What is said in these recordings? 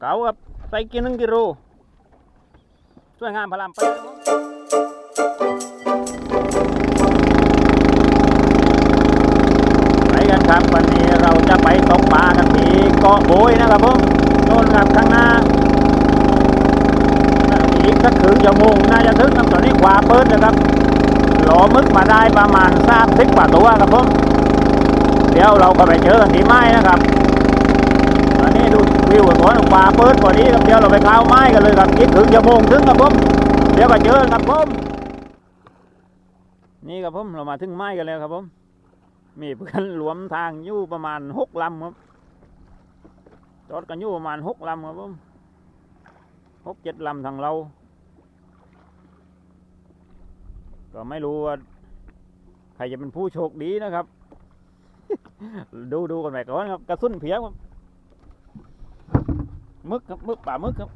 เก๋าครับใส่กินหนึ่งกิโลสวยงามพลามไปไปกันครับวันนี้เราจะไปตกปลากันที่เกาะโบยนะครับผมโน่นครับข้างหน้าอีกสักครึ่งชั่วโมงน่าจะถึงตอนนี้ขวาเปิดนะครับหลอมึกมาได้ประมาณสามสิบกว่าตัวครับผมเดี๋ยวเราก็ไปเจอกันที่ไม้นะครับ ตอนนี้ดูวิวสวนป่าเปิดพอดีครับเดี๋ยวเราไปข้าวไม้กันเลยครับอีกถึงชั่วโมงถึงครับผมเดี๋ยวก็เจอกันครับผมนี่ครับผมเรามาถึงไม้กันแล้วครับผมมีเพื่อนรวมทางอยู่ประมาณหกลำครับจอดกันอยู่ประมาณหกลำครับผมหกเจ็ดลำทางเรา ก็ไม่รู้ว่าใครจะเป็นผู้โชคดีนะครับ ดูดูกันไปก่อนครับ กระสุนเพียงครับ มึกครับมึกป่ามึกครับ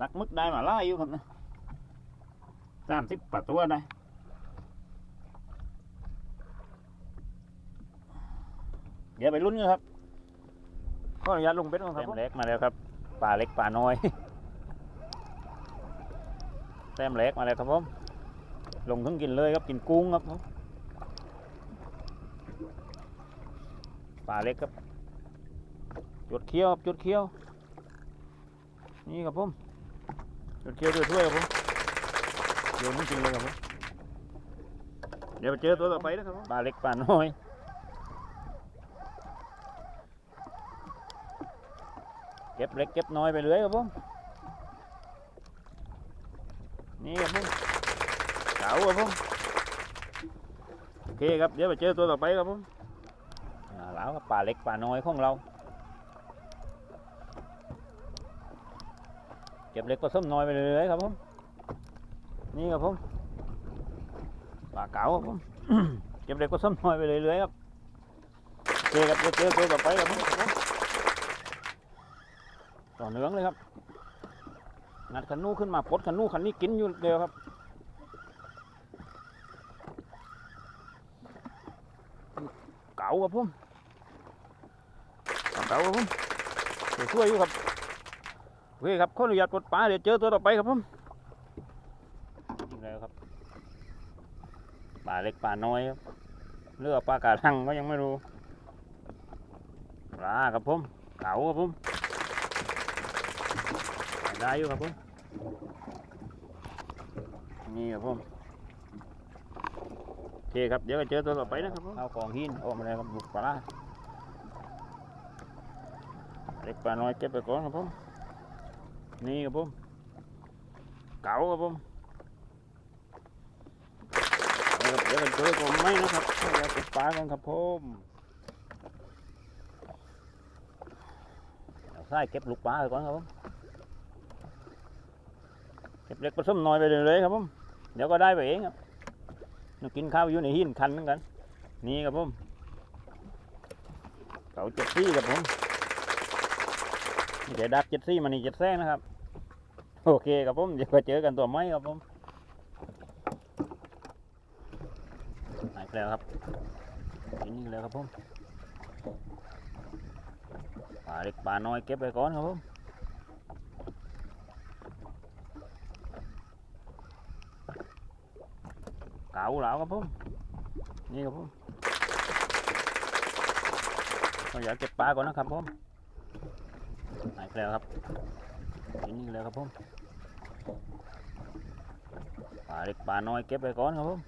ตักมึกได้มาไล่อยู่ครับนะสามสิบป่าตัวได้เดี๋ยวไปลุ้นกันครับขออนุญาตลงเป็ดก่อนครับแต้มเล็กมาแล้วครับป่าเล็กป่าน้อยแต้มเล็กมาแล้วครับผมลงถึงกินเลยครับกินกุ้งครับผม ปลาเล็กครับ จุดเคี้ยวจุดเคี้ยว นี่ครับผมจุดเคี้ยวด้วยถ้วยครับผมโยนจริงเลยครับผมเดี๋ยวไปเจอตัวต่อไปนะครับผมปลาเล็กปลาน้อยเก็บเล็กเก็บน้อยไปเรื่อยครับผมนี่ครับผมเก๋าครับผมโอเคครับเดี๋ยวไปเจอตัวต่อไปครับผมาแล้วป่าเล็กป่าน้อยของเรา เก็บเล็กก็ส้มน้อยไปเรื่อยๆครับผม นี่ครับผมป่าเก๋าครับผม เก็บเล็กก็ส้มน้อยไปเรื่อยๆครับเจอกับเจอเจอตัวต่อไปครับผมต่อเนื่องเลยครับงัดขันนูขึ้นมาปดขันนูขันนี้กินอยู่เดียวครับเก๋าครับผมาครับผมเดี๋ยวช่วยอยู่ครับโอเคครับขออนุญาตปลดปลาเดี๋ยวเจอตัวต่อไปครับผมแล้วครับปลาเล็กปลาน้อยครับเลือกปลากาทังก็ยังไม่รู้ปลาครับผมเก๋าครับผมได้อยู่ครับผมนี่ครับผมโอเคครับเดี๋ยวก็เจอตัวต่อไปนะครับผมเอากองหินออกมาเลยครับบุกปลา เล็กปลาน้อยเก็บไปก่อนครับผมนี่ครับผมเก๋าครับผมเดี๋ยวกันเจอผมไหมนะครับเดี๋ยวเก็บปลากันครับผมใส่เก็บลูกปลาไปก่อนครับผมเก็บเล็กผสมน้อยไปเลยครับผมเดี๋ยวก็ได้ไปเองครับเรากินข้าวอยู่ในหินคันเหมือนกัน นี่ครับผมเก๋าเจ็ดซี่ครับผม เดี๋ยวดับเจ็ดซี่มันนี่เจ็ดแซงนะครับ โอเคครับผมเดี๋ยวไปเจอกันตัวไม้ครับผมหายไปแล้วครับกินนี่แล้วครับผมปลาเล็กปลาน้อยเก็บไปก่อนครับผมเก๋าแล้วครับผมนี่ครับผมเราอยากเก็บปลาก่อนนะครับผม หายไปแล้วครับกินนี่แล้วครับผมปลาเล็กปลาน้อยเก็บไปก่อนครับผม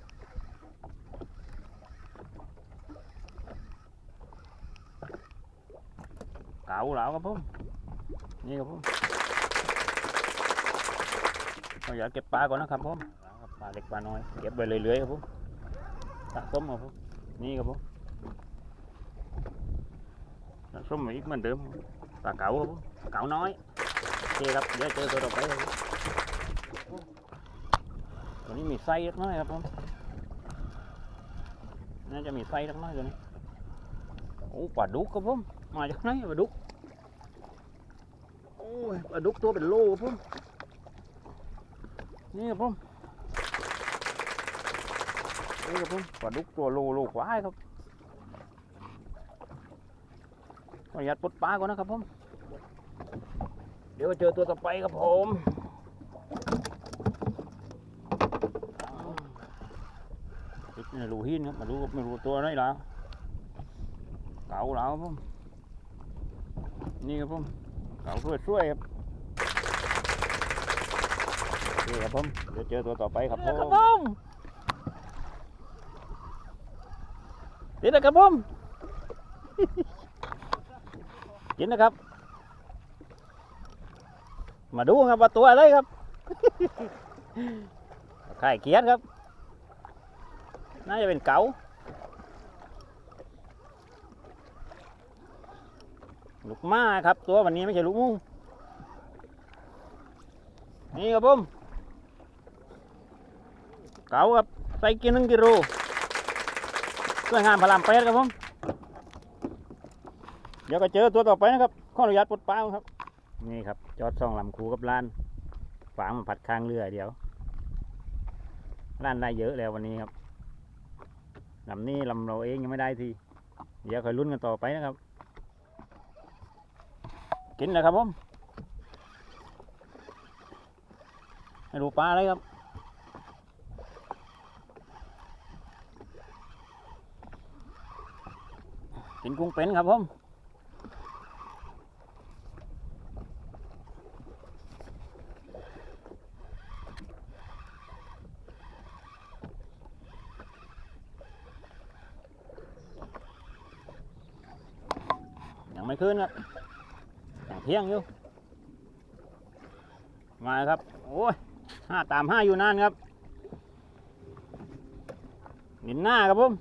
เก๋าแล้วครับผมนี่ครับผมเราอยากเก็บปลาก่อนนะครับผมเอปลาเล็กปลาน้อยเก็บไปเรื่อยๆครับผมสะสมครับผมนี่ครับผมสะสมอีกเหมือนเดิม ปลาเก๋าครับผมปลาเก๋าน้อยโอเคครับเดี๋ยวเจอตัวต่อไปครับผมตัวนี้มีไส้เล็กน้อยครับผมน่าจะมีไส้เล็กน้อยตัวนี้โอ้ปลาดุกครับผมมาจากไหนปลาดุกโอ้ยปลาดุกตัวเป็นโลครับผมนี่ครับผมนี่ครับผมปลาดุกตัวโลโลกว่าครับอนุญาตปลดปลาก่อนนะครับผม เดี๋ยวเจอตัวต่อไปครับผมติดในรูหินครับมาดูไม่รู้ตัวอะไรแล้วเก๋าแล้วครับผมนี่ครับผมเก๋าช่วยๆครับนี่ครับผมเดี๋ยวเจอตัวต่อไปครับผมครับผมติดแล้วครับผมกินนะครับ มาดูครับว่าตัวอะไรครับไข่เกียดครับ น่าจะเป็นเกาลูกม้าครับตัววันนี้ไม่ใช่ลูกมุ้งนี่ครับผมเกาครับใส่กินหนึ่งกิโลสวยงามพลามเป็ดครับผมเดี๋ยวก็เจอตัวต่อไปนะครับ ขออนุญาตปลดปลาครับ นี่ครับ จอดซองลำคูกับร้านฝางมาผัดค้างเรือเดี๋ยวร้านได้เยอะแล้ววันนี้ครับลำนี้ลำเราเองยังไม่ได้ทีเดี๋ยวคอยลุ้นกันต่อไปนะครับ กินเลยครับผมให้ดูปลาอะไรครับกินกุ้งเป็นครับผม ไม่ขึ้นครับยังเที่ยงอยู่ มาครับ โอ้ยห้าตามห้าอยู่นานครับนินหน้าครับผม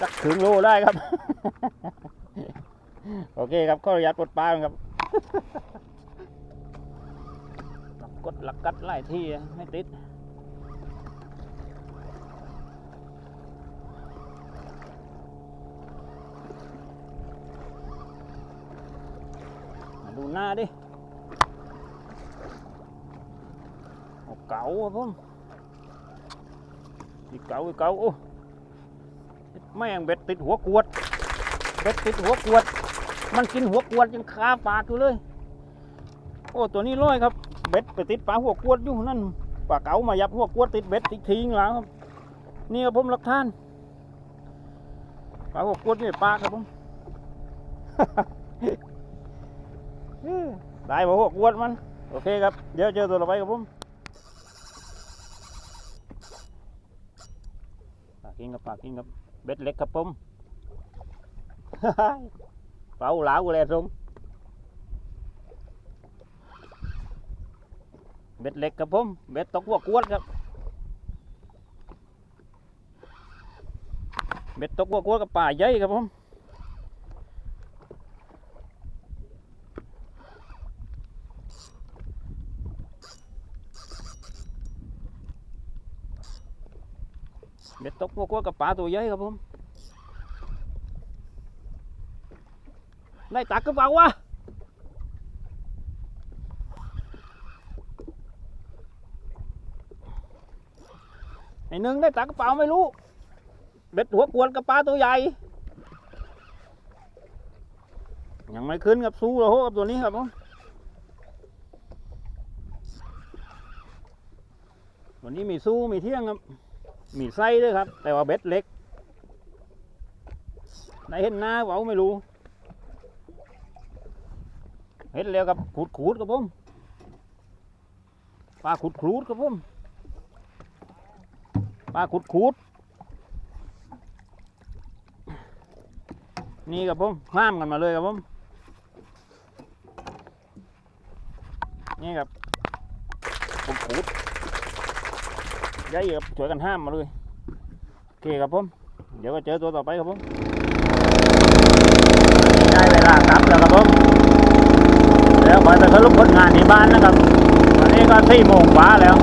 สักถึงโลได้ครับ โอเคครับข้ออนุญาตปลดปลาครับกดหลักกัดไล่ที่ไม่ติด ดูหน้าดิเก๋าครับผมอีเก๋าอีเก๋าโอ้แม่งเบ็ดติดหัวกวด เบ็ดติดหัวกวด มันกินหัวกวดยังคาปากอยู่เลย โอ้ตัวนี้ร้อยครับ เบ็ดไปติดปลาหัวกวดอยู่นั่นปลาเก๋ามายับหัวกวดติดเบ็ดติดทิ้งแล้วครับ นี่ครับผมหลักฐานปลาหัวกวดนี่ปลาครับผม ได้บ่หัวกวดมัน โอเคครับ เดี๋ยวเจอตัวต่อไปครับผมปากินกับปากินกับ เบ็ดเล็กครับผมเป่าหลาวกูเลยสมเบ็ดเล็กครับผม เบ็ดตกหัวกวดครับ เบ็ดตกหัวกวดกับป่าใหญ่ครับผม เบ็ดตกพวกกับปลาตัวใหญ่ครับผมได้ตักกระเป๋าวะไอ้หนึ่งได้ตักกระเป๋าไม่รู้ เบ็ดหัวกวนกับปลาตัวใหญ่ ยังไม่ขึ้นกับสู้แล้วกับตัวนี้ครับผมวันนี้มีสู้มีเที่ยงครับ มีไส้ด้วยครับ แต่ว่าเบ็ดเล็กไหนเห็นหน้าเปล่าไม่รู้ เห็นแล้วครับขูดขูดครับผมปลาขูดขูดครับผมปลาขูดขูดนี่ครับผมห้ามกันมาเลยครับผมนี่ครับขูดขูด ย้ายครับช่วยกันห้ามมาเลยโอเคครับผม เดี๋ยวก็เจอตัวต่อไปครับผมได้เวลากลับแล้วครับผมเดี๋ยวคอไปสรุปผลงานที่บ้านนะครับตอนนี้ก็สี่โมงกว่าแล้ว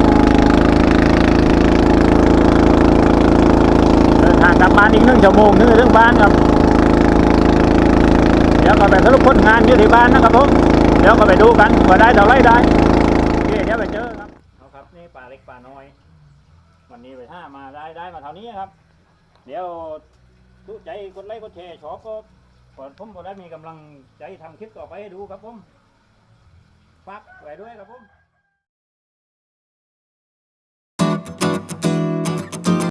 เดินทางกลับบ้านอีกหนึ่งชั่วโมงถึงจะถึงบ้านครับเดี๋ยวก็ไปสรุปผลงานอยู่ที่บ้านนะครับผมเดี๋ยวก็ไปดูกันว่าได้เท่าไรได้โอเคเดี๋ยวไปเจอครับเอาครับนี่ปลาเล็กปลาน้อย วันนี้ไปห้ามาได้ได้มาเท่านี้ครับ เดี๋ยวดูใจกดไลค์กดแชร์ชอบก็เปิดผมก็ได้มีกำลังใจทำคลิปต่อไปให้ดูครับผมฝากไว้ด้วยครับผม